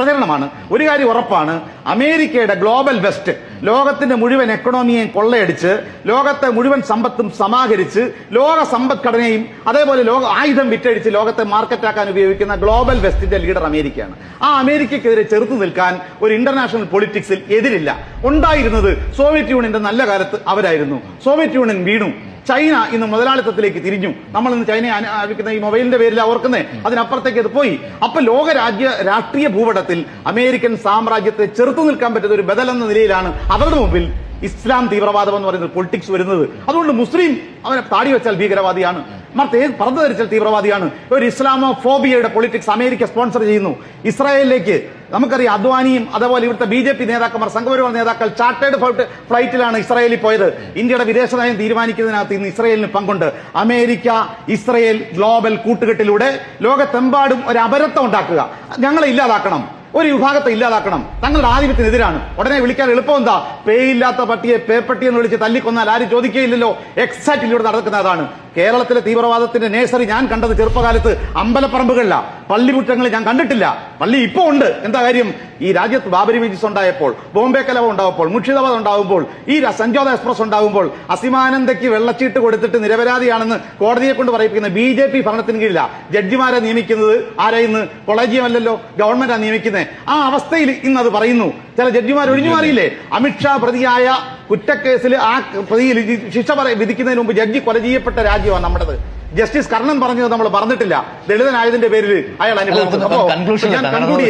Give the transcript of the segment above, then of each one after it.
പ്രചരണമാണ്. ഒരു കാര്യം ഉറപ്പാണ്. അമേരിക്കയുടെ ഗ്ലോബൽ വെസ്റ്റ് ലോകത്തിന്റെ മുഴുവൻ എക്കണോമിയെയും കൊള്ളയടിച്ച് ലോകത്തെ മുഴുവൻ സമ്പത്തും സമാഹരിച്ച് ലോക സമ്പദ്ഘടനയും അതേപോലെ ലോക ആയുധം വിറ്റഴിച്ച് ലോകത്തെ മാർക്കറ്റാക്കാൻ ഉപയോഗിക്കുന്ന ഗ്ലോബൽ വെസ്റ്റിന്റെ ലീഡർ അമേരിക്കയാണ്. ആ അമേരിക്കക്കെതിരെ ചെറുത്തു നിൽക്കാൻ ഒരു ഇന്റർനാഷണൽ പൊളിറ്റിക്സിൽ എതിരില്ല. ഉണ്ടായിരുന്നത് സോവിയറ്റ് യൂണിയന്റെ നല്ല കാലത്ത് അവരായിരുന്നു. സോവിയറ്റ് യൂണിയൻ വീണു. ചൈന ഇന്ന് മുതലാളിത്തത്തിലേക്ക് തിരിഞ്ഞു. നമ്മൾ ഇന്ന് ചൈനയെ അനുഭവിക്കുന്ന ഈ മൊബൈലിന്റെ പേരിൽ ഓർക്കുന്നേ. അതിനപ്പുറത്തേക്ക് അത് പോയി. അപ്പൊ ലോക രാജ്യ രാഷ്ട്രീയ ഭൂപടത്തിൽ അമേരിക്കൻ സാമ്രാജ്യത്തെ ചെറുത്തു നിൽക്കാൻ പറ്റുന്ന ഒരു ബദൽ എന്ന നിലയിലാണ് അവരുടെ മുമ്പിൽ ഇസ്ലാം തീവ്രവാദം എന്ന് പറയുന്നത് പൊളിറ്റിക്സ് വരുന്നത്. അതുകൊണ്ട് മുസ്ലിം അവനെ താടി വെച്ചാൽ ഭീകരവാദിയാണ്. മറിച്ച് പറഞ്ഞു ധരിച്ചാൽ തീവ്രവാദിയാണ്? ഒരു ഇസ്ലാമോ ഫോബിയയുടെ പൊളിറ്റിക്സ് അമേരിക്ക സ്പോൺസർ ചെയ്യുന്നു. ഇസ്രായേലിലേക്ക് നമുക്കറിയാം അദ്വാനിയും അതേപോലെ ഇവിടുത്തെ ബി ജെ പി നേതാക്കന്മാർ സംഘപരിവാർ നേതാക്കൾ ചാർട്ടേഡ് ഫ്ലൈറ്റിലാണ് ഇസ്രായേലിൽ പോയത്. ഇന്ത്യയുടെ വിദേശ നയം തീരുമാനിക്കുന്നതിനകത്ത് ഇന്ന് ഇസ്രായേലിന് പങ്കുണ്ട്. അമേരിക്ക ഇസ്രായേൽ ഗ്ലോബൽ കൂട്ടുകെട്ടിലൂടെ ലോകത്തെമ്പാടും ഒരു അപരത്വം ഉണ്ടാക്കുക. ഞങ്ങളെ ഇല്ലാതാക്കണം. ഒരു വിഭാഗത്തെ ഇല്ലാതാക്കണം. തങ്ങളുടെ ആധിപത്യത്തിനെതിരാണ്. ഉടനെ വിളിക്കാൻ എളുപ്പം എന്താ? പേയില്ലാത്ത പട്ടിയെ പേപ്പട്ടി എന്ന് വിളിച്ച് തല്ലിക്കൊന്നാൽ ആരും ചോദിക്കുകയില്ലല്ലോ. എക്സാക്ട് ഇവിടെ നടക്കുന്ന അതാണ്. കേരളത്തിലെ തീവ്രവാദത്തിന്റെ നേഴ്സറി ഞാൻ കണ്ടത് ചെറുപ്പകാലത്ത് അമ്പലപ്പറമ്പുകളില. പള്ളിമുറ്റങ്ങളിൽ ഞാൻ കണ്ടിട്ടില്ല. പള്ളി ഇപ്പോ ഉണ്ട്. എന്താ കാര്യം? ഈ രാജ്യത്ത് ബാബരി മീജിസ് ഉണ്ടായപ്പോൾ ബോംബെ കലവ ഉണ്ടാവുമ്പോൾ മുർഷിദാബാദ് ഉണ്ടാവുമ്പോൾ ഈ സഞ്ജോത എക്സ്പ്രസ് ഉണ്ടാകുമ്പോൾ അസിമാനന്ദയ്ക്ക് വെള്ളച്ചീട്ട് കൊടുത്തിട്ട് നിരപരാധിയാണെന്ന് കോടതിയെ കൊണ്ട് പറയിപ്പിക്കുന്ന ബി ജെ പി ഭരണത്തിന് കീഴിലാണ് ജഡ്ജിമാരെ നിയമിക്കുന്നത് ആരായിന്ന്? കൊളേജിയമല്ലല്ലോ. ഗവൺമെന്റാണ് നിയമിക്കുന്നത് ആ അവസ്ഥയിൽ ഇന്ന് അത് പറയുന്നു. ചില ജഡ്ജിമാർ ഒഴിഞ്ഞു മാറിയില്ലേ? അമിത്ഷാ പ്രതിയായ കുറ്റക്കേസിൽ ആ പ്രതിയിൽ ശിക്ഷ വിധിക്കുന്നതിന് മുമ്പ് ജഡ്ജി കൊല ചെയ്യപ്പെട്ട രാജ്യമാണ് നമ്മുടേത്. ജസ്റ്റിസ് കർണൻ പറഞ്ഞത് നമ്മൾ പറഞ്ഞിട്ടില്ല. ദളിതനായതിന്റെ പേരിൽ അയാൾ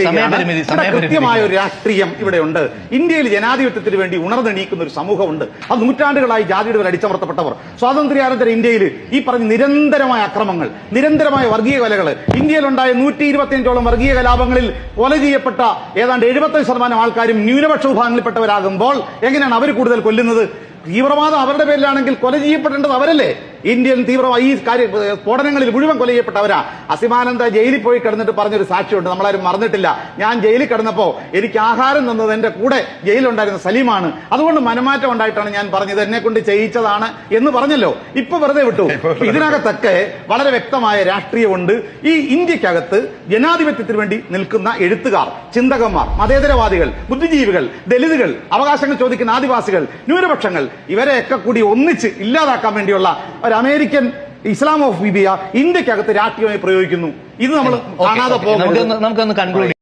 സമയപരിമിതി. കൃത്യമായ ഒരു രാഷ്ട്രീയം ഇവിടെ ഉണ്ട് ഇന്ത്യയിൽ ജനാധിപത്യത്തിന് വേണ്ടി ഉണർന്നെണീക്കുന്ന ഒരു സമൂഹമുണ്ട്. അത് നൂറ്റാണ്ടുകളായി ജാതിയുടെ പേരിൽ അടിച്ചമർത്തപ്പെട്ടവർ. സ്വാതന്ത്ര്യാനന്തര ഇന്ത്യയിൽ ഈ പറഞ്ഞ നിരന്തരമായ അക്രമങ്ങൾ നിരന്തരമായ വർഗീയ കലകൾ ഇന്ത്യയിലുണ്ടായ നൂറ്റി ഇരുപത്തിയഞ്ചോളം വർഗീയ കലാപങ്ങളിൽ കൊല ചെയ്യപ്പെട്ട ഏതാണ്ട് എഴുപത്തഞ്ച് ശതമാനം ആൾക്കാരും ന്യൂനപക്ഷ വിഭാഗങ്ങളിൽപ്പെട്ടവരാകുമ്പോൾ എങ്ങനെയാണ് അവർ കൂടുതൽ കൊല്ലുന്നത്? തീവ്രവാദം അവരുടെ പേരിലാണെങ്കിൽ കൊല ചെയ്യപ്പെടേണ്ടത് അവരല്ലേ? ഇന്ത്യൻ തീവ്രവാദി ഈ കാര്യ സ്ഫോടനങ്ങളിൽ മുഴുവൻ കൊല ചെയ്യപ്പെട്ടവരാ. അസിമാനന്ദ ജയിലിൽ പോയി കിടന്നിട്ട് പറഞ്ഞൊരു സാക്ഷിയുണ്ട്. നമ്മളാരും മറന്നിട്ടില്ല. ഞാൻ ജയിലിൽ കിടന്നപ്പോ എനിക്ക് ആഹാരം തന്നത് എന്റെ കൂടെ ജയിലുണ്ടായിരുന്ന സലീമാണ്. അതുകൊണ്ട് മനമാറ്റം ഉണ്ടായിട്ടാണ് ഞാൻ പറഞ്ഞത്. എന്നെ കൊണ്ട് ചെയ്യിച്ചതാണ് എന്ന് പറഞ്ഞല്ലോ. ഇപ്പൊ വെറുതെ വിട്ടു. ഇതിനകത്തൊക്കെ വളരെ വ്യക്തമായ രാഷ്ട്രീയമുണ്ട്. ഈ ഇന്ത്യക്കകത്ത് ജനാധിപത്യത്തിന് വേണ്ടി നിൽക്കുന്ന എഴുത്തുകാർ ചിന്തകന്മാർ മതേതരവാദികൾ ബുദ്ധിജീവികൾ ദലിതുകൾ അവകാശങ്ങൾ ചോദിക്കുന്ന ആദിവാസികൾ ന്യൂനപക്ഷങ്ങൾ ഇവരെയൊക്കെ കൂടി ഒന്നിച്ച് ഇല്ലാതാക്കാൻ വേണ്ടിയുള്ള ഒരു അമേരിക്കൻ ഇസ്ലാമോഫീബിയ ഇന്ത്യക്കകത്ത് രാഷ്ട്രീയമായി പ്രയോഗിക്കുന്നു. ഇത് നമ്മൾ കാണാതെ. പോകുന്നത് നമുക്കൊന്ന് കൺക്ലൂഡ്